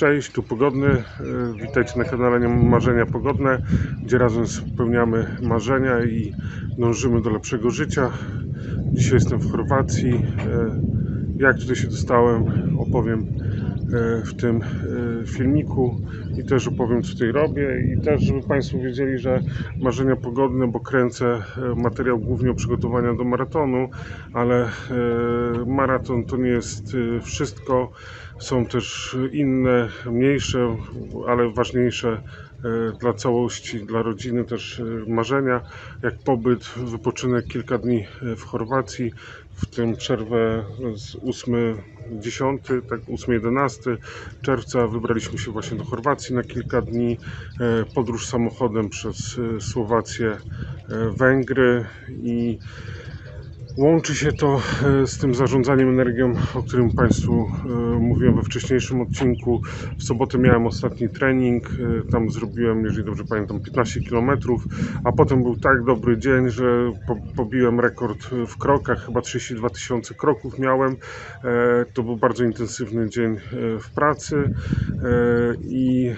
Cześć, tu Pogodny. E, Witajcie na kanale Marzenia Pogodne, gdzie razem spełniamy marzenia i dążymy do lepszego życia. Dzisiaj jestem w Chorwacji. E, Jak tutaj się dostałem, opowiem w tym e, filmiku i też opowiem, co tutaj robię. I też, żeby Państwo wiedzieli, że marzenia pogodne, bo kręcę e, materiał głównie o przygotowaniu do maratonu, ale e, maraton to nie jest e, wszystko. Są też inne, mniejsze, ale ważniejsze e, dla całości, dla rodziny też e, marzenia, jak pobyt, wypoczynek kilka dni e, w Chorwacji, w tym przerwę z 8-10, tak 8-11 czerwca wybraliśmy się właśnie do Chorwacji na kilka dni, e, podróż samochodem przez e, Słowację, e, Węgry i Łączy się to e, z tym zarządzaniem energią, o którym Państwu e, mówiłem we wcześniejszym odcinku. W sobotę miałem ostatni trening, e, tam zrobiłem, jeżeli dobrze pamiętam, 15 km, a potem był tak dobry dzień, że po- pobiłem rekord w krokach, chyba 32 tysiące kroków miałem. To był bardzo intensywny dzień w pracy i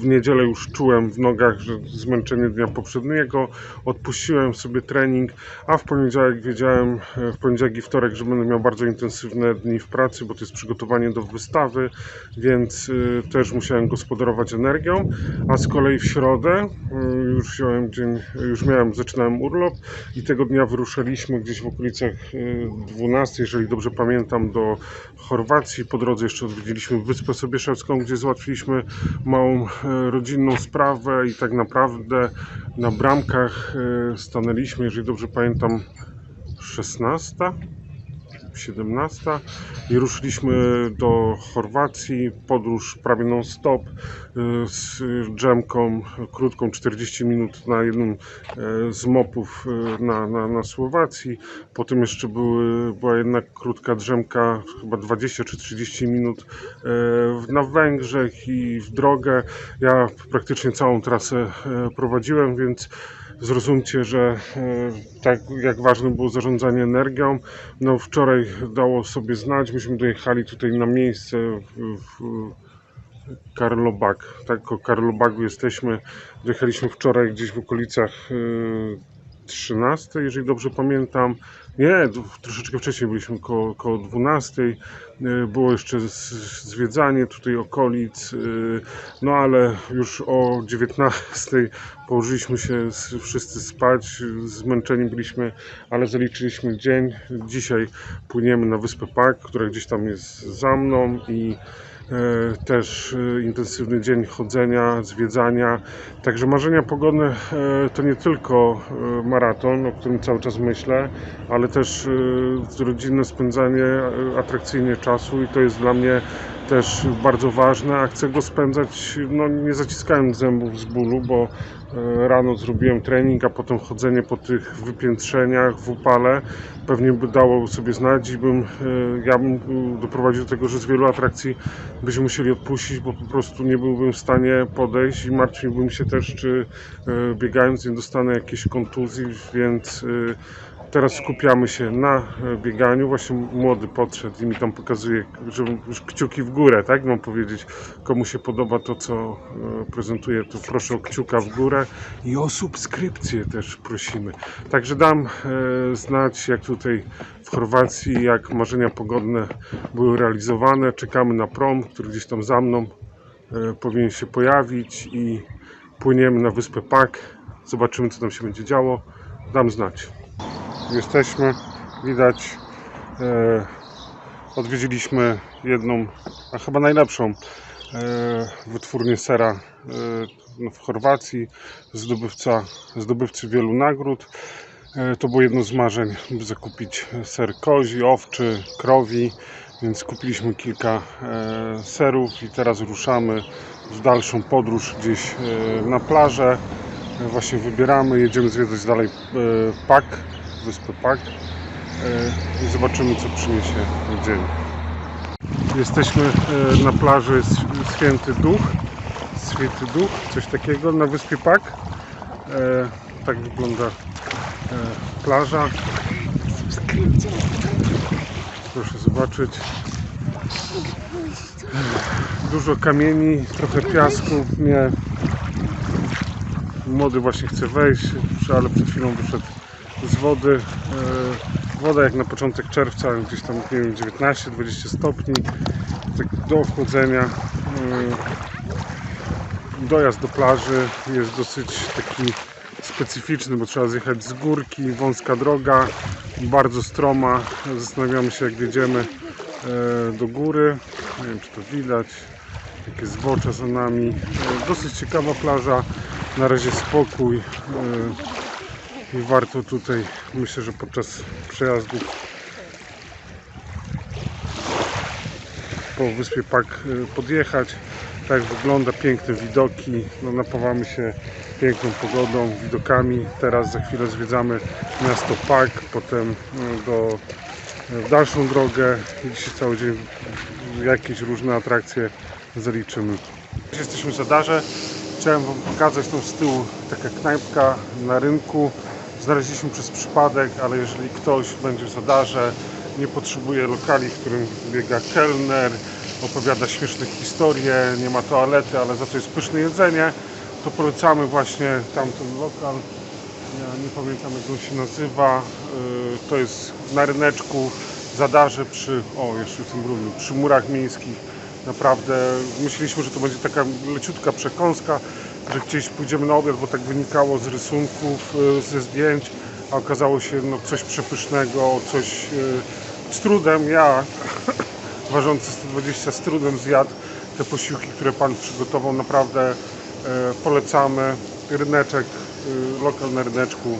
w niedzielę już czułem w nogach, że zmęczenie dnia poprzedniego. Odpuściłem sobie trening, a w poniedziałek wiedziałem, e, w poniedziałek i wtorek, że będę miał bardzo intensywne dni w pracy, bo to jest przygotowanie do wystawy, więc y, też musiałem gospodarować energią. A z kolei w środę y, już wziąłem dzień, już miałem, zaczynałem urlop i tego dnia wyruszaliśmy gdzieś w okolicach y, 12, jeżeli dobrze pamiętam, do Chorwacji. Po drodze jeszcze odwiedziliśmy Wyspę Sobieszewską, gdzie załatwiliśmy małą e, rodzinną sprawę i tak naprawdę na bramkach e, stanęliśmy, jeżeli dobrze pamiętam, 16, 17 i ruszyliśmy do Chorwacji, podróż prawie non-stop e, z dżemką krótką 40 minut na jednym e, z mopów e, na, na, na Słowacji. Potem jeszcze były, była jedna krótka drzemka, chyba 20 czy 30 minut e, na Węgrzech i w drogę. Ja praktycznie całą trasę e, prowadziłem, więc zrozumcie, że tak jak ważne było zarządzanie energią. No wczoraj dało sobie znać, myśmy dojechali tutaj na miejsce w, Karlobag, tak, koło Karlobagu jesteśmy. Dojechaliśmy wczoraj gdzieś w okolicach e, 13, jeżeli dobrze pamiętam. Nie, troszeczkę wcześniej byliśmy koło, koło 12. E, Było jeszcze zwiedzanie tutaj okolic, e, no ale już o 19 położyliśmy się wszyscy spać, zmęczeni byliśmy, ale zaliczyliśmy dzień. Dzisiaj płyniemy na wyspę Pak, która gdzieś tam jest za mną i też e, intensywny dzień chodzenia, zwiedzania. Także marzenia pogodne e, to nie tylko e, maraton, o którym cały czas myślę, ale też e, rodzinne spędzanie e, atrakcyjnie czasu i to jest dla mnie też bardzo ważne, a chcę go spędzać no, nie zaciskając zębów z bólu, bo e, rano zrobiłem trening, a potem chodzenie po tych wypiętrzeniach w upale pewnie by dało sobie znać i bym, e, ja bym e, doprowadził do tego, że z wielu atrakcji byśmy musieli odpuścić, bo po prostu nie byłbym w stanie podejść i martwiłbym się też, czy biegając nie dostanę jakiejś kontuzji, więc Teraz skupiamy się na e, bieganiu. Właśnie młody podszedł i mi tam pokazuje, że już kciuki w górę, tak mam powiedzieć. Komu się podoba to, co e, prezentuję, to proszę o kciuka w górę i o subskrypcję też prosimy. Także dam e, znać, jak tutaj w Chorwacji, jak marzenia pogodne były realizowane. Czekamy na prom, który gdzieś tam za mną powinien się pojawić i płyniemy na wyspę Pak. Zobaczymy, co tam się będzie działo. Dam znać jesteśmy. Widać, e, odwiedziliśmy jedną, a chyba najlepszą e, wytwórnię sera e, w Chorwacji, zdobywca, zdobywcy wielu nagród. E, to było jedno z marzeń, by zakupić ser kozi, owczy, krowi, więc kupiliśmy kilka e, serów i teraz ruszamy w dalszą podróż gdzieś e, na plażę. E, Właśnie wybieramy, jedziemy zwiedzać dalej e, Pak, wyspę Pak e, i zobaczymy co przyniesie dzień. Jesteśmy e, na plaży Święty Duch, Święty Duch, coś takiego na wyspie Pak. E, Tak wygląda plaża. Proszę zobaczyć. Dużo kamieni, trochę piasku. Nie. Młody właśnie chce wejść, ale przed chwilą wyszedł z wody. E, Woda jak na początek czerwca, gdzieś tam nie wiem, 19-20 stopni. Tak do wchodzenia. E, Dojazd do plaży jest dosyć taki specyficzny, bo trzeba zjechać z górki, wąska droga, bardzo stroma. Zastanawiamy się jak jedziemy e, do góry. Nie wiem czy to widać. Jakie zbocze za nami. Dosyć ciekawa plaża. Na razie spokój. I warto tutaj, myślę, że podczas przejazdów po wyspie Pak e, podjechać. Tak wygląda, piękne widoki. No, napawamy się piękną pogodą, widokami. Teraz za chwilę zwiedzamy miasto Pak, potem e, do, w dalszą drogę. Dzisiaj cały dzień jakieś różne atrakcje zaliczymy. Jesteśmy w Zadarze. Chciałem Wam pokazać tą z tyłu taka knajpka na rynku. Znaleźliśmy przez przypadek, ale jeżeli ktoś będzie w Zadarze, nie potrzebuje lokali, w którym biega kelner, opowiada śmieszne historie, nie ma toalety, ale za to jest pyszne jedzenie, to polecamy właśnie tamten lokal. Ja nie pamiętam jak on się nazywa. Yy, To jest na ryneczku w Zadarze przy, o jeszcze w tym brudnym, przy murach miejskich. Naprawdę myśleliśmy, że to będzie taka leciutka przekąska, że gdzieś pójdziemy na obiad, bo tak wynikało z rysunków, yy, ze zdjęć, a okazało się no, coś przepysznego, coś yy, z trudem. Ja ważący 120 z trudem zjadł te posiłki, które Pan przygotował. Naprawdę e, polecamy. Ryneczek, e, lokal na ryneczku,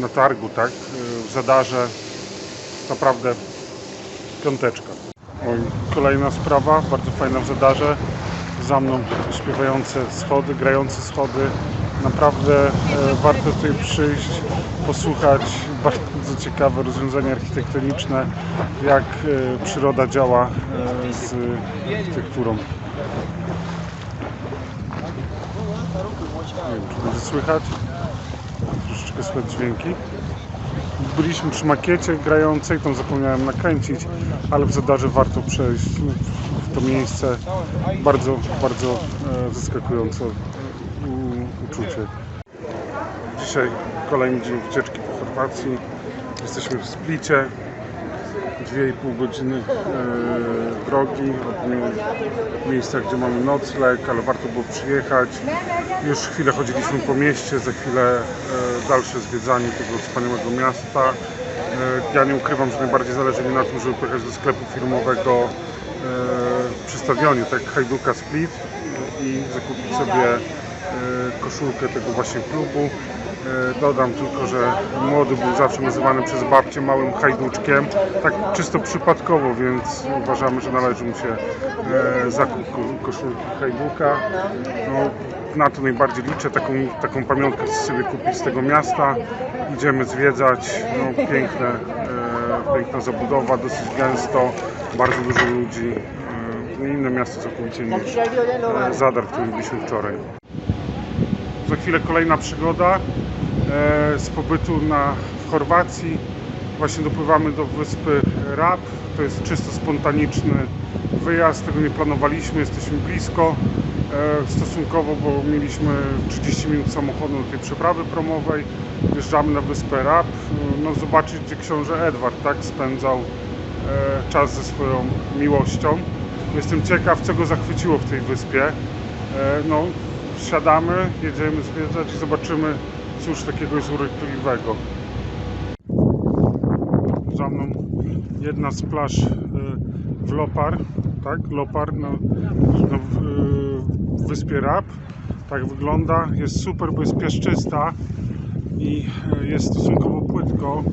na targu, tak? E, w Zadarze. Naprawdę piąteczka. Kolejna sprawa, bardzo fajna w Zadarze. Za mną śpiewające schody, grające schody. Naprawdę e, warto tutaj przyjść, posłuchać. Bardzo ciekawe rozwiązania architektoniczne, jak e, przyroda działa e, z architekturą. Nie wiem, czy będzie słychać. Troszeczkę słychać dźwięki. Byliśmy przy makiecie grającej, tą zapomniałem nakręcić, ale w Zadarze warto przejść to miejsce. Bardzo, bardzo e, zaskakujące uczucie. Dzisiaj kolejny dzień wycieczki po Chorwacji. Jesteśmy w Splicie. 2,5 godziny e, drogi od mie- miejsca, gdzie mamy nocleg, ale warto było przyjechać. Już chwilę chodziliśmy po mieście, za chwilę e, dalsze zwiedzanie tego wspaniałego miasta. Ja nie ukrywam, że najbardziej zależy mi na tym, żeby pojechać do sklepu firmowego e, przy stadionie, tak Hajduka Split i zakupić sobie e, koszulkę tego właśnie klubu. E, Dodam tylko, że młody był zawsze nazywany przez babcię małym hajduczkiem, tak czysto przypadkowo, więc uważamy, że należy mu się zakup ko- koszulki hajduka. No, na to najbardziej liczę, taką, taką pamiątkę chcę sobie kupić z tego miasta. Idziemy zwiedzać, no, piękne, piękna zabudowa, dosyć gęsto, bardzo dużo ludzi. E, inne miasto całkowicie niż e, Zadar, w którym byliśmy wczoraj. Za chwilę kolejna przygoda e, z pobytu na, w Chorwacji. Właśnie dopływamy do wyspy Rab. To jest czysto spontaniczny wyjazd, tego nie planowaliśmy, jesteśmy blisko stosunkowo, bo mieliśmy 30 minut samochodu do tej przeprawy promowej. Wjeżdżamy na wyspę Rab, no zobaczyć gdzie książę Edward tak spędzał czas ze swoją miłością. Jestem ciekaw, co go zachwyciło w tej wyspie. E, no, wsiadamy, jedziemy zwiedzać i zobaczymy, cóż takiego jest urokliwego. Za mną jedna z plaż e, w Lopar, tak? Lopar na, na w, e, w wyspie Rab. Tak wygląda. Jest super, bo jest piaszczysta i e, jest stosunkowo płytko.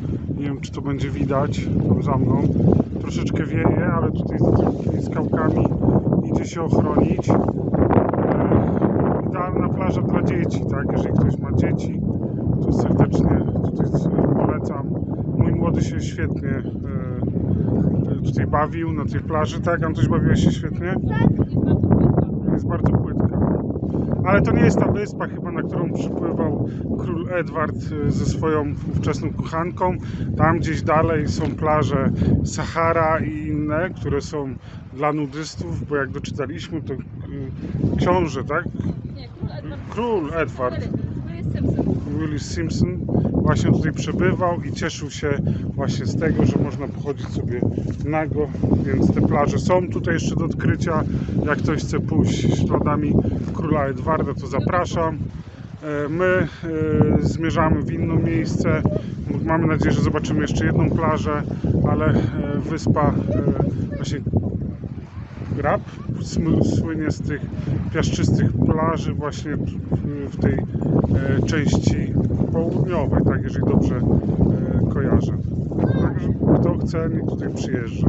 Nie wiem, czy to będzie widać tam za mną. Troszeczkę wieje, ale tutaj z tymi skałkami idzie się ochronić. E, Idealna plaża dla dzieci, tak? Jeżeli ktoś ma dzieci, to serdecznie tutaj polecam. Mój młody się świetnie e, tutaj bawił na tej plaży, tak? Antoś bawiłeś się świetnie? Jest bardzo płytka. Ale to nie jest ta wyspa chyba, na którą przypływał król Edward y, ze swoją ówczesną kochanką. Tam gdzieś dalej są plaże Sahara i inne, które są dla nudystów, bo jak doczytaliśmy, to y, książę, tak? Nie, król Edward. Willis Simpson właśnie tutaj przebywał i cieszył się właśnie z tego, że można pochodzić sobie nago, więc te plaże są tutaj jeszcze do odkrycia. Jak ktoś chce pójść śladami króla Edwarda, to zapraszam. E, My e, zmierzamy w inne miejsce. Mamy nadzieję, że zobaczymy jeszcze jedną plażę, ale e, wyspa właśnie Grab słynie z tych piaszczystych plaży właśnie w, w tej e, części południowej, tak, jeżeli dobrze e, kojarzę. Także kto chce, niech tutaj przyjeżdża.